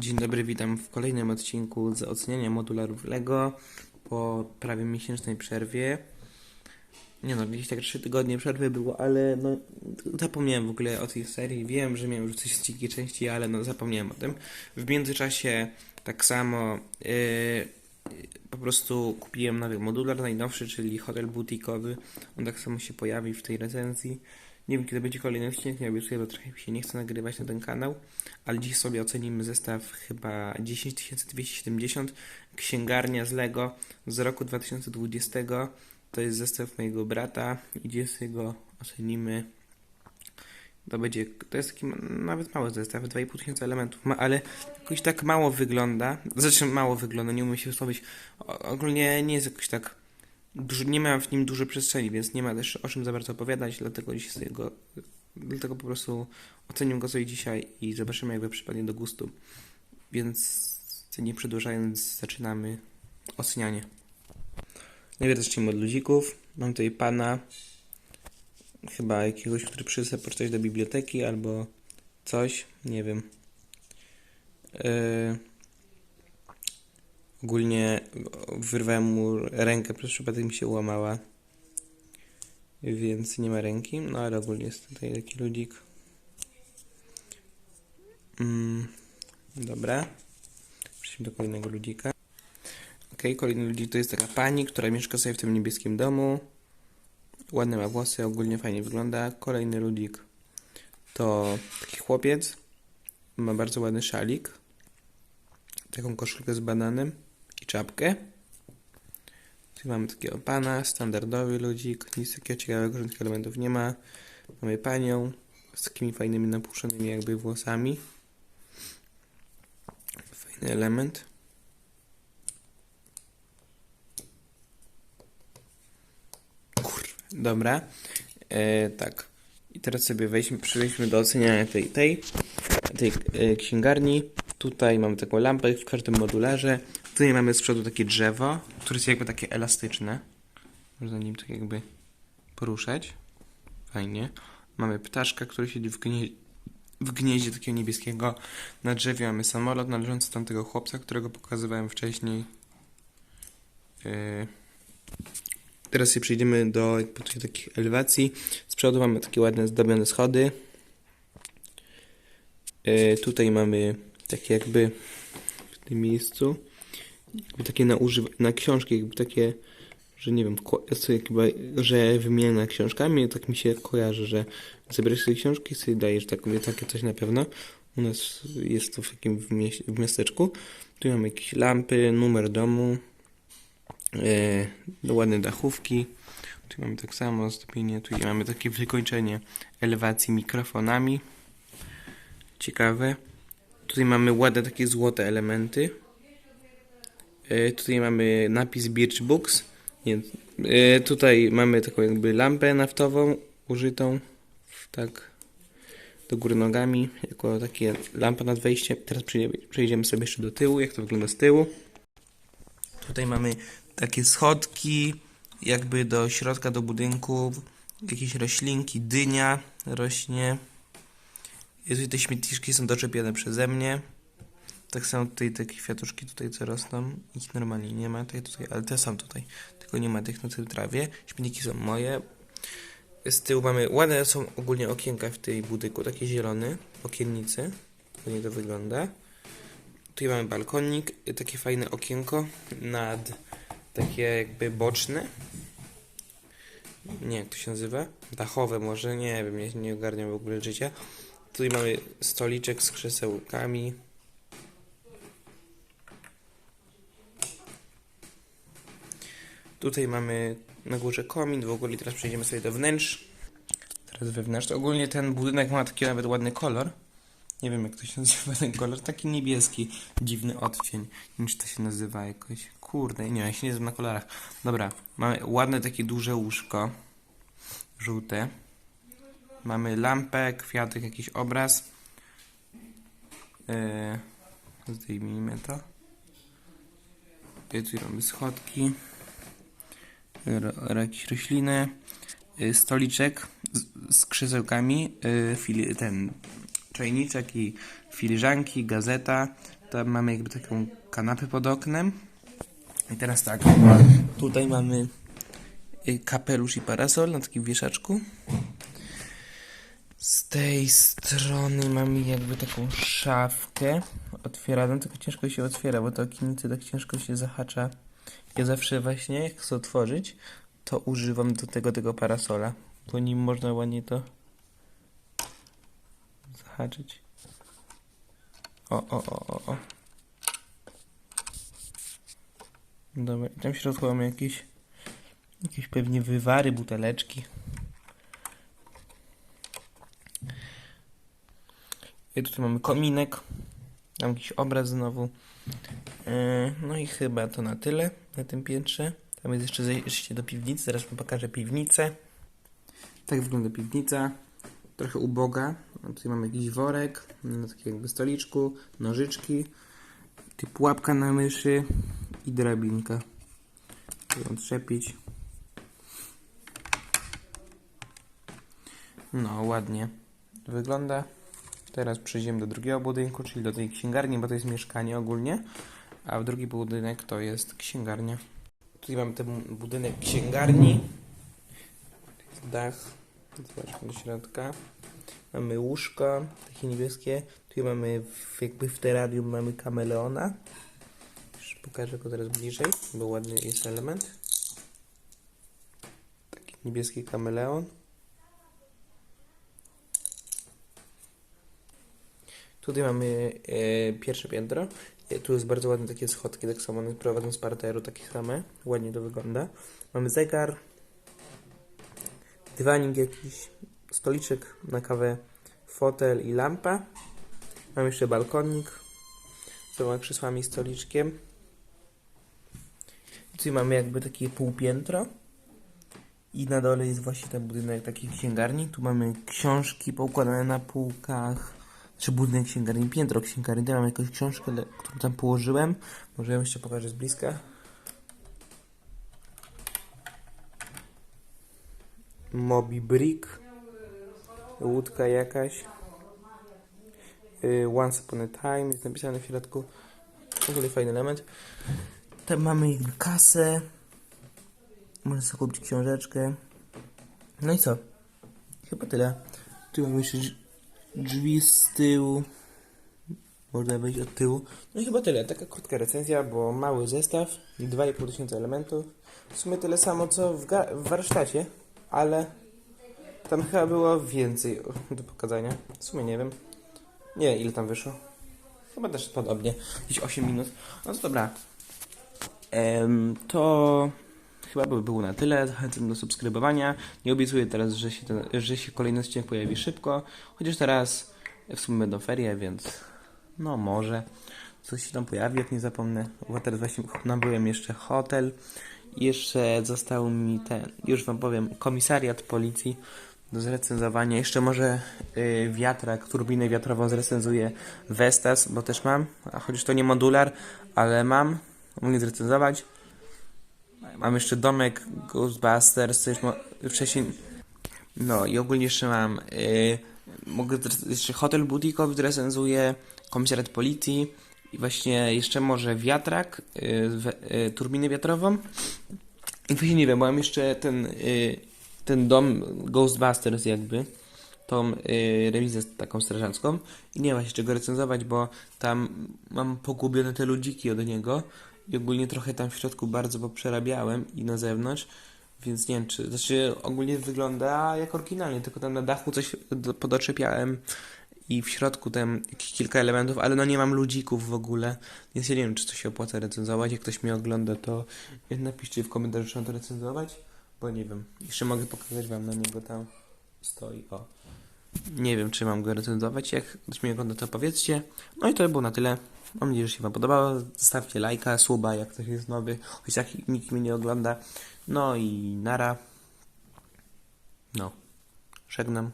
Dzień dobry, witam w kolejnym odcinku z oceniania modularów LEGO po prawie miesięcznej przerwie. Nie no, gdzieś tak 3 tygodnie przerwy było, ale no zapomniałem w ogóle o tej serii. Wiem, że miałem już coś z dzikiej części, ale no zapomniałem o tym. W międzyczasie tak samo yy, po prostu kupiłem nowy modular, najnowszy, czyli hotel butikowy. On tak samo się pojawi w tej recenzji. Nie wiem, kiedy będzie kolejny odcinek, nie obiecuję, bo trochę się nie chce nagrywać na ten kanał, ale dziś sobie ocenimy zestaw chyba 10270 księgarnia z Lego z roku 2020. To jest zestaw mojego brata i dziś go ocenimy. To będzie, to jest taki nawet mały zestaw, 2500 elementów ma, ale jakoś tak mało wygląda. Znaczy mało wygląda, nie umiem się wysłowić. Ogólnie nie jest jakoś tak nie ma w nim dużo przestrzeni, więc nie ma też o czym za bardzo opowiadać, dlatego dzisiaj sobie go, dlatego po prostu ocenię go sobie dzisiaj i zobaczymy jakby przypadnie do gustu. Więc nie przedłużając, zaczynamy ocenianie. Najpierw zacznijmy od ludzików. Mam tutaj pana, chyba jakiegoś, który przyszedł poczytać do biblioteki albo coś, nie wiem. Yy, ogólnie wyrwałem mu rękę, przez przypadek mi się łamała, więc nie ma ręki, no ale ogólnie jest tutaj taki ludzik. Mm, dobra. Przejdźmy do kolejnego ludzika. Ok, kolejny ludzik to jest taka pani, która mieszka sobie w tym niebieskim domu. Ładne ma włosy, ogólnie fajnie wygląda. Kolejny ludzik to taki chłopiec. Ma bardzo ładny szalik. Taką koszulkę z bananem czapkę. Tu mamy takiego pana, standardowy ludzik. Nic takiego ciekawego, żadnych elementów nie ma. Mamy panią z takimi fajnymi napuszczonymi jakby włosami. Fajny element. Kurwa. Dobra. E, tak. I teraz sobie wejdźmy, przejdźmy do oceniania tej, tej, tej e, księgarni. Tutaj mamy taką lampę w każdym modularze. Tutaj mamy z przodu takie drzewo, które jest jakby takie elastyczne. Można nim tak jakby poruszać. Fajnie. Mamy ptaszka, który siedzi w, gnie... w gnieździe takiego niebieskiego. Na drzewie mamy samolot należący do tamtego chłopca, którego pokazywałem wcześniej. Yy... Teraz sobie przejdziemy do takich elewacji. Z przodu mamy takie ładne zdobione schody. Yy, tutaj mamy takie jakby w tym miejscu takie na, używ- na książki, jakby takie, że nie wiem, ko- ja sobie chyba, że wymieniane książkami, tak mi się kojarzy, że zabierasz sobie książki sobie dajesz tak, takie coś na pewno. U nas jest to w takim w, mieś- w miasteczku. Tu mamy jakieś lampy, numer domu, e, ładne dachówki. Tu mamy tak samo zdobienie, tu mamy takie wykończenie elewacji mikrofonami. Ciekawe. Tutaj mamy ładne takie złote elementy. E, Tutaj mamy napis Birch Books. Nie, e, tutaj mamy taką jakby lampę naftową użytą tak do góry nogami, jako takie lampa nad wejściem. Teraz przejdziemy, przejdziemy sobie jeszcze do tyłu, jak to wygląda z tyłu. Tutaj mamy takie schodki, jakby do środka, do budynku, jakieś roślinki, dynia rośnie. I tutaj te śmietniczki są doczepione przeze mnie. Tak samo tutaj te kwiatuszki tutaj co rosną, ich normalnie nie ma, te tutaj, ale te są tutaj, tylko nie ma tych na tej trawie. Śmietniki są moje. Z tyłu mamy, ładne są ogólnie okienka w tej budynku, takie zielone, okiennicy, ładnie to wygląda. Tutaj mamy balkonik, y, takie fajne okienko nad, takie jakby boczne. Nie, jak to się nazywa? Dachowe może, nie wiem, ja nie ogarniam w ogóle życia. Tutaj mamy stoliczek z krzesełkami. Tutaj mamy na górze komin, w ogóle teraz przejdziemy sobie do wnętrz. Teraz wewnętrzne. Ogólnie ten budynek ma taki nawet ładny kolor. Nie wiem jak to się nazywa ten kolor, taki niebieski, dziwny odcień. Nie wiem to się nazywa jakoś. Kurde, nie ja się nie znam na kolorach. Dobra, mamy ładne takie duże łóżko. Żółte. Mamy lampę, kwiatek, jakiś obraz. Yy, zdejmijmy to. Tutaj mamy schodki. Jakieś rośliny. Yy, stoliczek z, z krzesełkami. Yy, fili, ten czajniczek i filiżanki, gazeta. Tam mamy jakby taką kanapę pod oknem. I teraz tak, tutaj mamy y, kapelusz i parasol na takim wieszaczku. Z tej strony mamy jakby taką szafkę otwieraną, tylko ciężko się otwiera, bo to okinicy tak ciężko się zahacza. Ja zawsze właśnie, jak chcę otworzyć, to używam do tego tego parasola, bo nim można ładnie to zahaczyć. O, o, o, o, o. Dobra, i tam w środku jakieś, jakieś pewnie wywary, buteleczki. I tutaj mamy kominek. Tam jakiś obraz znowu. Yy, No i chyba to na tyle na tym piętrze. Tam jest jeszcze zejście do piwnicy. Zaraz wam pokażę piwnicę. Tak wygląda piwnica. Trochę uboga. No Tutaj mamy jakiś worek na takim jakby stoliczku, nożyczki, ty pułapka na myszy i drabinka. Ją trzepić. No, ładnie wygląda. Teraz przejdziemy do drugiego budynku, czyli do tej księgarni, bo to jest mieszkanie ogólnie, a drugi budynek to jest księgarnia. Tutaj mamy ten budynek księgarni. Dach. Zobaczmy do środka. Mamy łóżko, takie niebieskie. Tu mamy w, jakby w terrarium mamy kameleona. Już pokażę go teraz bliżej, bo ładny jest element. Taki niebieski kameleon. Tutaj mamy e, pierwsze piętro. E, tu jest bardzo ładne takie schodki, tak samo one prowadzą z parteru, takie same. Ładnie to wygląda. Mamy zegar, dywanik jakiś, stoliczek na kawę, fotel i lampa. Mamy jeszcze balkonik z dwoma krzesłami i stoliczkiem. Tutaj mamy jakby takie półpiętro. I na dole jest właśnie ten budynek takiej księgarni. Tu mamy książki poukładane na półkach. Czy budynek księgarni, piętro księgarni. Tutaj mam jakąś książkę, którą tam położyłem. Może ją jeszcze pokażę z bliska. Moby Brick. Łódka jakaś. Y, Once Upon a Time jest napisane w środku. W ogóle fajny element. Tam mamy kasę. Można sobie kupić książeczkę. No i co? Chyba tyle. Tu mamy jeszcze drzwi- z tyłu. Można wejść od tyłu. No i chyba tyle. Taka krótka recenzja, bo mały zestaw. 2,5 tysiąca elementów. W sumie tyle samo co w, w warsztacie, ale tam chyba było więcej do pokazania. W sumie nie wiem. Nie, ile tam wyszło. Chyba też podobnie. Gdzieś 8 minut. No to dobra. Em, to chyba by było na tyle. Zachęcam do subskrybowania. Nie obiecuję teraz, że się, ten, że się kolejny odcinek pojawi szybko. Chociaż teraz w sumie będą ferie, więc no może coś się tam pojawi, jak nie zapomnę. Bo teraz właśnie nabyłem jeszcze hotel. Jeszcze został mi ten, już wam powiem, komisariat policji do zrecenzowania. Jeszcze może y, wiatrak, turbinę wiatrową zrecenzuję Vestas, bo też mam. A chociaż to nie modular, ale mam. Mogę zrecenzować. Mam jeszcze domek Ghostbusters, mo- wcześniej. No i ogólnie jeszcze mam. y, mogę jeszcze hotel butikowy zrecenzuję, komisariat policji i właśnie jeszcze może wiatrak, y, we- y, turbinę wiatrową. I właśnie nie wiem, mam jeszcze ten, y, ten dom Ghostbusters jakby. Tą y, rewizję taką strażacką. I nie ma się czego recenzować, bo tam mam pogubione te ludziki od niego. I ogólnie trochę tam w środku bardzo poprzerabiałem i na zewnątrz. Więc nie wiem, czy. Znaczy, ogólnie wygląda jak oryginalnie, tylko tam na dachu coś do- podoczepiałem i w środku tam kilka elementów, ale no nie mam ludzików w ogóle. Więc ja nie wiem, czy to się opłaca recenzować. Jak ktoś mnie ogląda, to napiszcie w komentarzu, czy mam to recenzować, bo nie wiem. Jeszcze mogę pokazać wam na niego tam stoi. O. Nie wiem, czy mam go recenzować. Jak ktoś mnie ogląda, to powiedzcie. No i to by było na tyle. Mam nadzieję, że się Wam podobało. Zostawcie lajka, suba, jak ktoś jest nowy, choć jak nikt mnie nie ogląda. No i nara. No. Żegnam.